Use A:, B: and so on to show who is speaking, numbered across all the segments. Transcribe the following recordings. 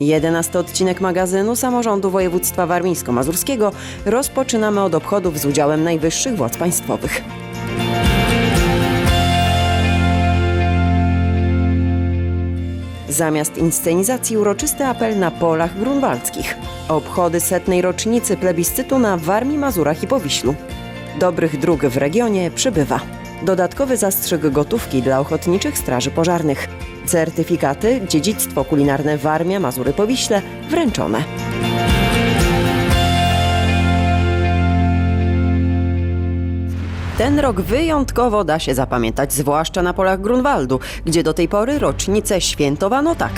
A: Jedenasty odcinek magazynu Samorządu Województwa Warmińsko-Mazurskiego rozpoczynamy od obchodów z udziałem najwyższych władz państwowych. Zamiast inscenizacji uroczysty apel na polach grunwaldzkich. Obchody setnej rocznicy plebiscytu na Warmii, Mazurach i Powiślu. Dobrych dróg w regionie przybywa. Dodatkowy zastrzyk gotówki dla ochotniczych straży pożarnych. Certyfikaty, dziedzictwo kulinarne Warmia, Mazury, Powiśle wręczone. Ten rok wyjątkowo da się zapamiętać, zwłaszcza na polach Grunwaldu, gdzie do tej pory rocznicę świętowano tak.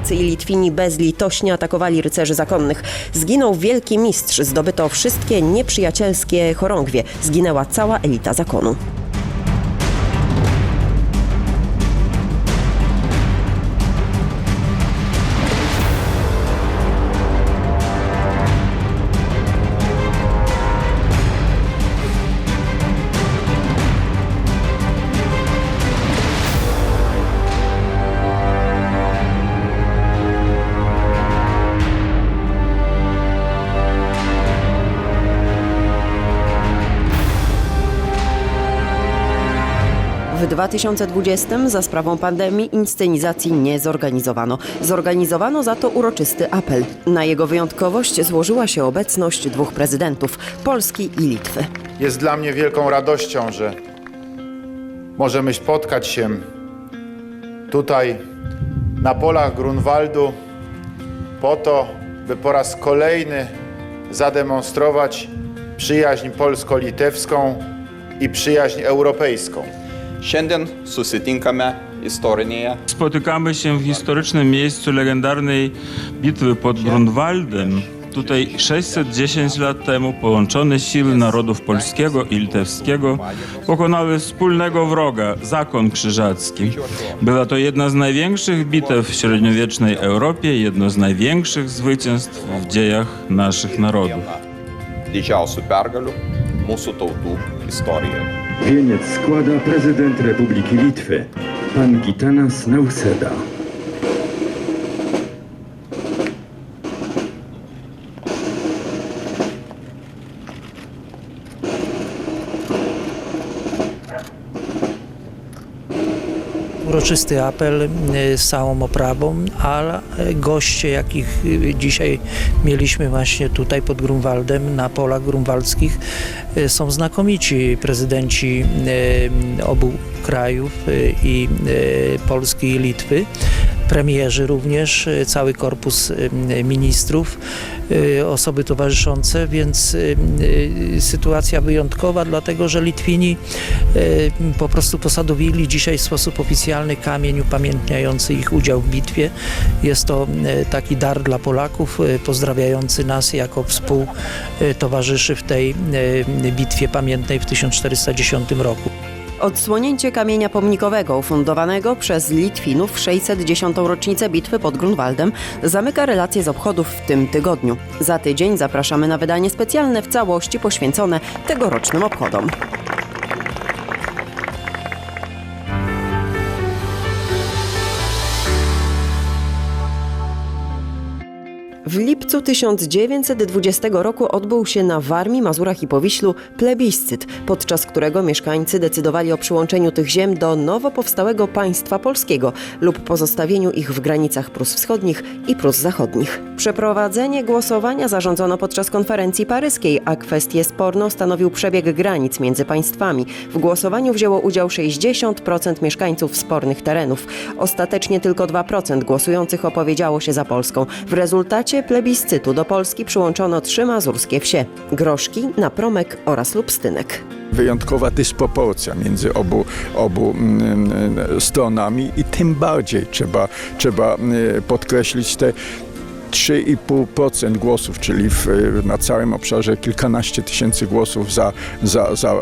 A: Polacy i Litwini bezlitośnie atakowali rycerzy zakonnych. Zginął wielki mistrz, zdobyto wszystkie nieprzyjacielskie chorągwie. Zginęła cała elita zakonu. 2020 za sprawą pandemii inscenizacji nie zorganizowano. Zorganizowano za to uroczysty apel. Na jego wyjątkowość złożyła się obecność dwóch prezydentów Polski i Litwy.
B: Jest dla mnie wielką radością, że możemy spotkać się tutaj na polach Grunwaldu po to, by po raz kolejny zademonstrować przyjaźń polsko-litewską i przyjaźń europejską.
C: Šiandien susitinkame istorinėje
D: Spotykamy się w historycznym miejscu legendarnej bitwy pod Grunwaldem. Tutaj 610 lat temu połączone siły narodów polskiego i litewskiego pokonały wspólnego wroga, zakon krzyżacki. Była to jedna z największych bitew w średniowiecznej Europie, jedno z największych zwycięstw w dziejach naszych narodów.
C: didžiausių pergalių mūsų tautų.
E: Wieniec składa prezydent Republiki Litwy, pan Gitanas Nauseda.
F: Uroczysty apel y, z całą oprawą, a goście, jakich y, dzisiaj mieliśmy właśnie tutaj pod Grunwaldem, na polach grunwaldzkich, y, są znakomici prezydenci obu krajów i Polski i Litwy. Premierzy również, y, cały korpus y, ministrów, y, osoby towarzyszące, więc sytuacja wyjątkowa, dlatego że Litwini po prostu posadowili dzisiaj w sposób oficjalny kamień upamiętniający ich udział w bitwie. Jest to taki dar dla Polaków, pozdrawiający nas jako współtowarzyszy w tej bitwie pamiętnej w 1410 roku.
A: Odsłonięcie kamienia pomnikowego ufundowanego przez Litwinów w 610. rocznicę bitwy pod Grunwaldem zamyka relacje z obchodów w tym tygodniu. Za tydzień zapraszamy na wydanie specjalne w całości poświęcone tegorocznym obchodom. W lipcu 1920 roku odbył się na Warmii, Mazurach i Powiślu plebiscyt, podczas którego mieszkańcy decydowali o przyłączeniu tych ziem do nowo powstałego państwa polskiego lub pozostawieniu ich w granicach Prus Wschodnich i Prus Zachodnich. Przeprowadzenie głosowania zarządzono podczas konferencji paryskiej, a kwestię sporną stanowił przebieg granic między państwami. W głosowaniu wzięło udział 60% mieszkańców spornych terenów. Ostatecznie tylko 2% głosujących opowiedziało się za Polską. W rezultacie plebiscytu do Polski przyłączono trzy mazurskie wsie: Groszki, Napromek oraz Lubstynek.
G: wyjątkowa dysproporcja między obu, obu mm, mm, stronami i tym bardziej trzeba, trzeba mm, podkreślić te 3,5% głosów, czyli w, na całym obszarze kilkanaście tysięcy głosów za, za, za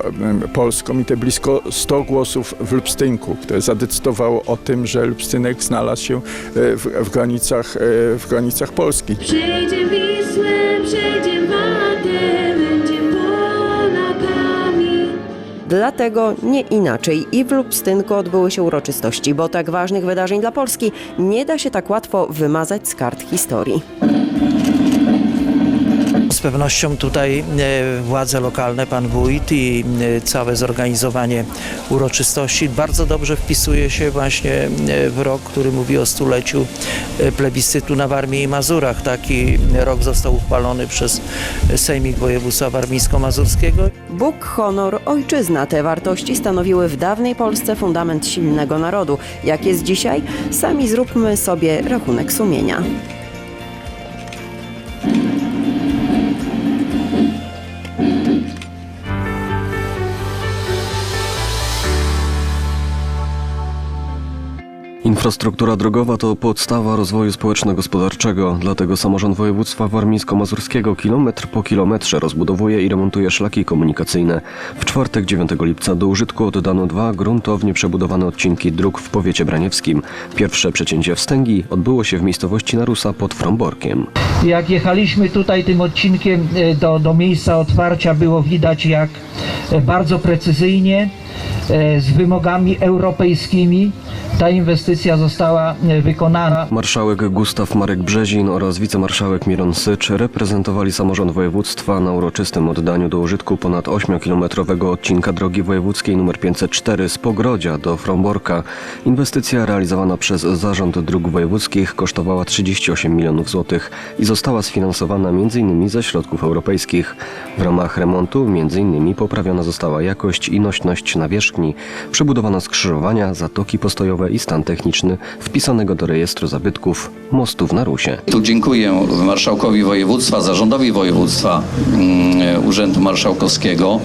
G: Polską i te blisko 100 głosów w Lubstynku, które zadecydowało o tym, że Lubstynek znalazł się e, w, w, granicach, e, w granicach Polski.
H: Przejdzie Wisłę, przejdzie Wadę,
A: Dlatego nie inaczej i w Lubstynku odbyły się uroczystości, bo tak ważnych wydarzeń dla Polski nie da się tak łatwo wymazać z kart historii.
F: Z pewnością tutaj e, władze lokalne, pan wójt i e, całe zorganizowanie uroczystości bardzo dobrze wpisuje się właśnie e, w rok, który mówi o stuleciu plebiscytu na Warmii i Mazurach. Taki rok został uchwalony przez Sejmik Województwa Warmińsko-Mazurskiego.
A: Bóg, honor, ojczyzna te wartości stanowiły w dawnej Polsce fundament silnego narodu. Jak jest dzisiaj? Sami zróbmy sobie rachunek sumienia.
H: Infrastruktura drogowa to podstawa rozwoju społeczno-gospodarczego, dlatego samorząd województwa warmińsko-mazurskiego kilometr po kilometrze rozbudowuje i remontuje szlaki komunikacyjne. W czwartek 9 lipca do użytku oddano dwa gruntownie przebudowane odcinki dróg w powiecie braniewskim. Pierwsze przecięcie wstęgi odbyło się w miejscowości Narusa pod Fromborkiem.
I: Jak jechaliśmy tutaj tym odcinkiem e, do, do miejsca otwarcia, było widać jak e, bardzo precyzyjnie, z wymogami europejskimi ta inwestycja została e, wykonana.
H: Marszałek Gustaw Marek Brzezin oraz wicemarszałek Miron Sycz reprezentowali samorząd województwa na uroczystym oddaniu do użytku ponad 8-kilometrowego odcinka drogi wojewódzkiej nr 504 z Pogrodzia do Fromborka. Inwestycja realizowana przez Zarząd Dróg Wojewódzkich kosztowała 38 milionów złotych i została sfinansowana m.in. ze środków europejskich. W ramach remontu m.in. poprawiona została jakość i nośność nawierzchni, przebudowano skrzyżowania, zatoki postojowe i stan techniczny wpisanego do rejestru zabytków mostu w Narusie.
J: Tu dziękuję marszałkowi województwa, zarządowi województwa, mm, Urzędu Marszałkowskiego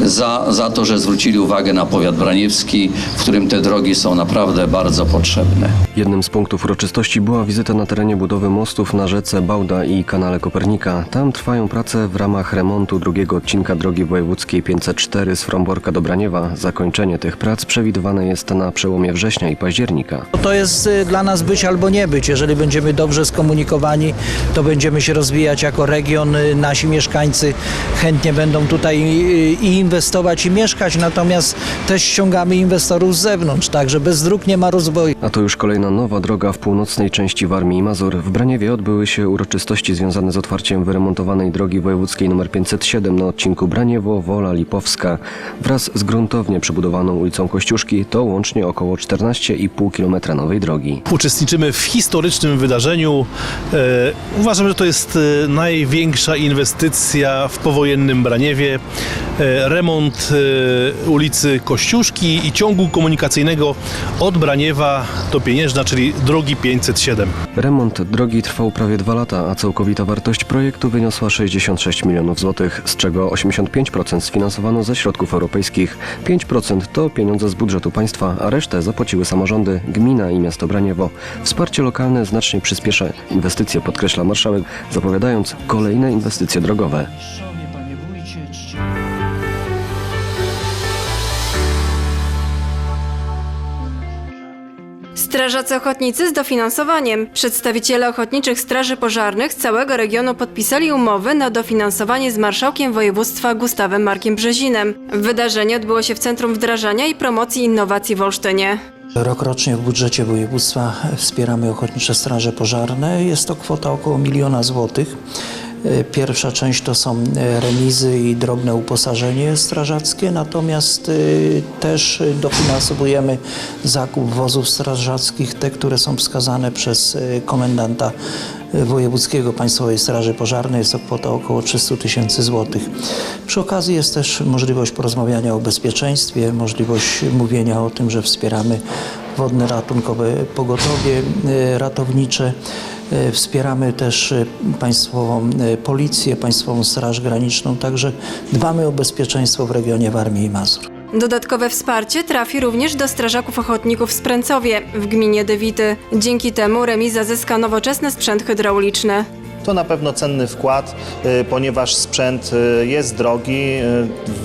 J: za, za to, że zwrócili uwagę na powiat braniewski, w którym te drogi są naprawdę bardzo potrzebne.
H: Jednym z punktów uroczystości była wizyta na terenie budowy mostów na rzece Bałda i kanale Kopernika. Tam trwają prace w ramach remontu drugiego odcinka drogi wojewódzkiej 504 z Fromborka do Braniewa. Zakończenie tych prac przewidywane jest na przełomie września i października.
F: To jest y, dla nas być albo nie być. Jeżeli będziemy dobrze skomunikowani, to będziemy się rozwijać jako region. Y, Nasi mieszkańcy chętnie będą tutaj y, i inwestować i mieszkać, natomiast też ściągamy inwestorów z zewnątrz, także bez dróg nie ma rozwoju.
H: A to już kolejna nowa droga w północnej części Warmii i Mazur. W Braniewie odbyły się uroczystości związane z otwarciem wyremontowanej drogi wojewódzkiej nr 507 na odcinku Braniewo-Wola-Lipowska. Wraz z gruntownie przebudowaną ulicą Kościuszki to łącznie około 14,5 km nowej drogi.
K: Uczestniczymy w historycznym wydarzeniu. E, uważam, że to jest e, największa inwestycja w powojennym Braniewie. E, remont e, ulicy Kościuszki i ciągu komunikacyjnego od Braniewa do Pieniężna, czyli drogi 507.
H: Remont drogi trwał prawie dwa lata, a całkowita wartość projektu wyniosła 66 milionów złotych, z czego 85% sfinansowano ze środków europejskich, 5% to pieniądze z budżetu państwa, a resztę zapłaciły samorządy, gmina i miasto Braniewo. Wsparcie lokalne znacznie przyspiesza inwestycje, podkreśla marszałek, zapowiadając kolejne inwestycje drogowe.
L: Strażacy ochotnicy z dofinansowaniem. Przedstawiciele ochotniczych straży pożarnych z całego regionu podpisali umowę na dofinansowanie z marszałkiem województwa Gustawem Markiem Brzezinem. Wydarzenie odbyło się w Centrum Wdrażania i Promocji Innowacji w Olsztynie.
F: Rokrocznie w budżecie województwa wspieramy Ochotnicze Straże Pożarne. Jest to kwota około miliona złotych. E, Pierwsza część to są e, remizy i drobne uposażenie strażackie, natomiast e, też dofinansowujemy zakup wozów strażackich, te, które są wskazane przez komendanta Wojewódzkiego Państwowej Straży Pożarnej. Jest to kwota około 300 tysięcy złotych. Przy okazji jest też możliwość porozmawiania o bezpieczeństwie, możliwość mówienia o tym, że wspieramy wodne ratunkowe pogotowie ratownicze. E, Wspieramy też e, Państwową e, Policję, Państwową Straż Graniczną, także dbamy o bezpieczeństwo w regionie Warmii i Mazur.
L: Dodatkowe wsparcie trafi również do strażaków ochotników w Spręcowie w gminie Dewity. Dzięki temu remiza zyska nowoczesny sprzęt hydrauliczny.
M: To na pewno cenny wkład, y, ponieważ sprzęt y, jest drogi.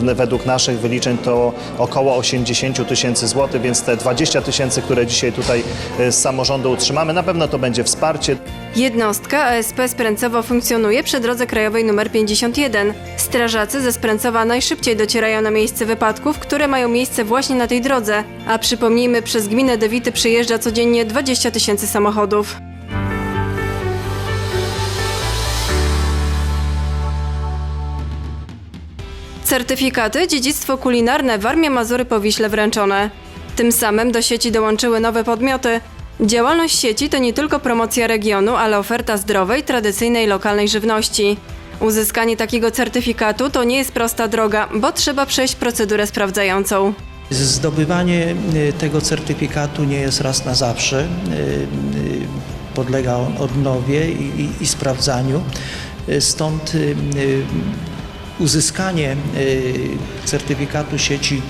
M: y, Według naszych wyliczeń to około 80 tysięcy złotych, więc te 20 tysięcy, które dzisiaj tutaj z samorządu utrzymamy, na pewno to będzie wsparcie.
L: Jednostka ASP Spręcowo funkcjonuje przy drodze krajowej nr 51. Strażacy ze Spręcowa najszybciej docierają na miejsce wypadków, które mają miejsce właśnie na tej drodze. A przypomnijmy, przez gminę Dewity przyjeżdża codziennie 20 tysięcy samochodów. Certyfikaty Dziedzictwo kulinarne Warmia Mazury po Wiśle wręczone. Tym samym do sieci dołączyły nowe podmioty. Działalność sieci to nie tylko promocja regionu, ale oferta zdrowej, tradycyjnej, lokalnej żywności. Uzyskanie takiego certyfikatu to nie jest prosta droga, bo trzeba przejść procedurę sprawdzającą.
F: Zdobywanie y, tego certyfikatu nie jest raz na zawsze. y, y, Podlega on odnowie i, i, i sprawdzaniu. Stąd uzyskanie y, certyfikatu sieci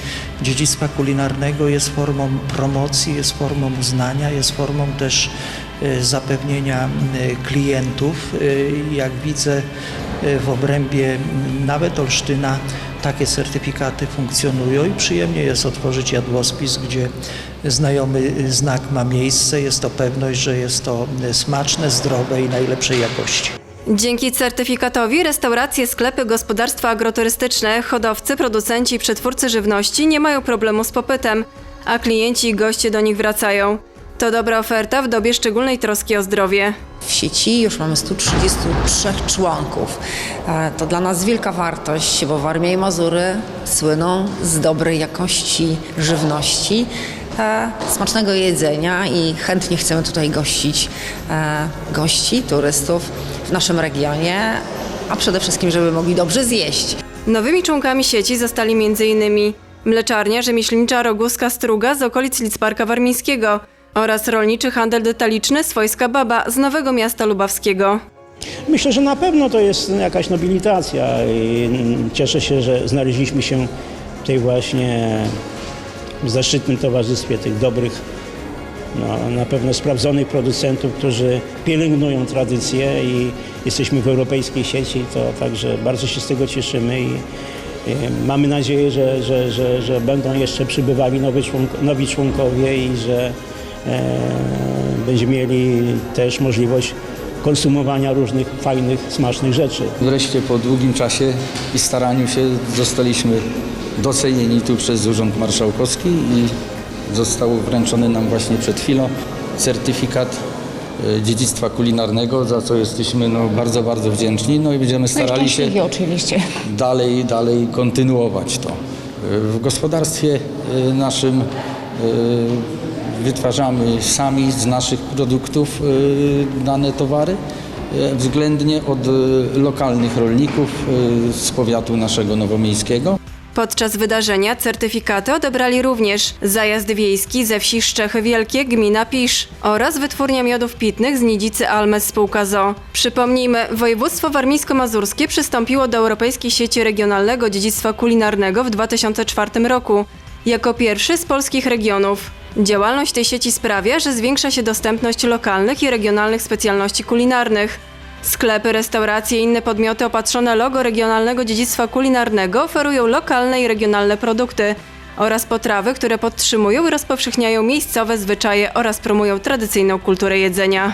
F: dziedzictwa kulinarnego jest formą promocji, jest formą uznania, jest formą też y, zapewnienia y, klientów. Jak widzę w obrębie nawet Olsztyna takie certyfikaty funkcjonują i przyjemnie jest otworzyć jadłospis, gdzie znajomy znak ma miejsce. Jest to pewność, że jest to smaczne, zdrowe i najlepszej jakości.
L: Dzięki certyfikatowi restauracje, sklepy, gospodarstwa agroturystyczne, hodowcy, producenci i przetwórcy żywności nie mają problemu z popytem, a klienci i goście do nich wracają. To dobra oferta w dobie szczególnej troski o zdrowie.
N: W sieci już mamy 133 członków. E, To dla nas wielka wartość, bo Warmia i Mazury słyną z dobrej jakości żywności, smacznego jedzenia i chętnie chcemy tutaj gościć e, gości, turystów w naszym regionie, a przede wszystkim, żeby mogli dobrze zjeść.
L: Nowymi członkami sieci zostali m.in. mleczarnia rzemieślnicza Roguska Struga z okolic Licparka Warmińskiego oraz rolniczy handel detaliczny Swojska Baba z Nowego Miasta Lubawskiego.
O: Myślę, że na pewno to jest jakaś nobilitacja i cieszę się, że znaleźliśmy się w tej właśnie zaszczytnym towarzystwie tych dobrych, no, na pewno sprawdzonych producentów, którzy pielęgnują tradycję i jesteśmy w europejskiej sieci, to także bardzo się z tego cieszymy i, i mamy nadzieję, że, że, że, że będą jeszcze przybywali nowi, członk, nowi członkowie i że e, będziemy mieli też możliwość konsumowania różnych fajnych, smacznych rzeczy.
P: Wreszcie po długim czasie i staraniu się zostaliśmy docenieni tu przez Urząd Marszałkowski i został wręczony nam właśnie przed chwilą certyfikat e, dziedzictwa kulinarnego, za co jesteśmy no, bardzo, bardzo wdzięczni. No i będziemy starali się
N: oczywiście.
P: dalej, dalej kontynuować to. W gospodarstwie y, naszym wytwarzamy sami z naszych produktów y, dane towary, y, względnie od y, lokalnych rolników z powiatu naszego nowomiejskiego.
L: Podczas wydarzenia certyfikaty odebrali również Zajazd Wiejski ze wsi Szczechy Wielkie, gmina Pisz oraz Wytwórnia Miodów Pitnych z Nidzicy Almes Spółka ZO. Przypomnijmy, województwo warmińsko-mazurskie przystąpiło do Europejskiej Sieci Regionalnego Dziedzictwa Kulinarnego w 2004 roku jako pierwszy z polskich regionów. Działalność tej sieci sprawia, że zwiększa się dostępność lokalnych i regionalnych specjalności kulinarnych. Sklepy, restauracje i inne podmioty opatrzone logo regionalnego dziedzictwa kulinarnego oferują lokalne i regionalne produkty oraz potrawy, które podtrzymują i rozpowszechniają miejscowe zwyczaje oraz promują tradycyjną kulturę jedzenia.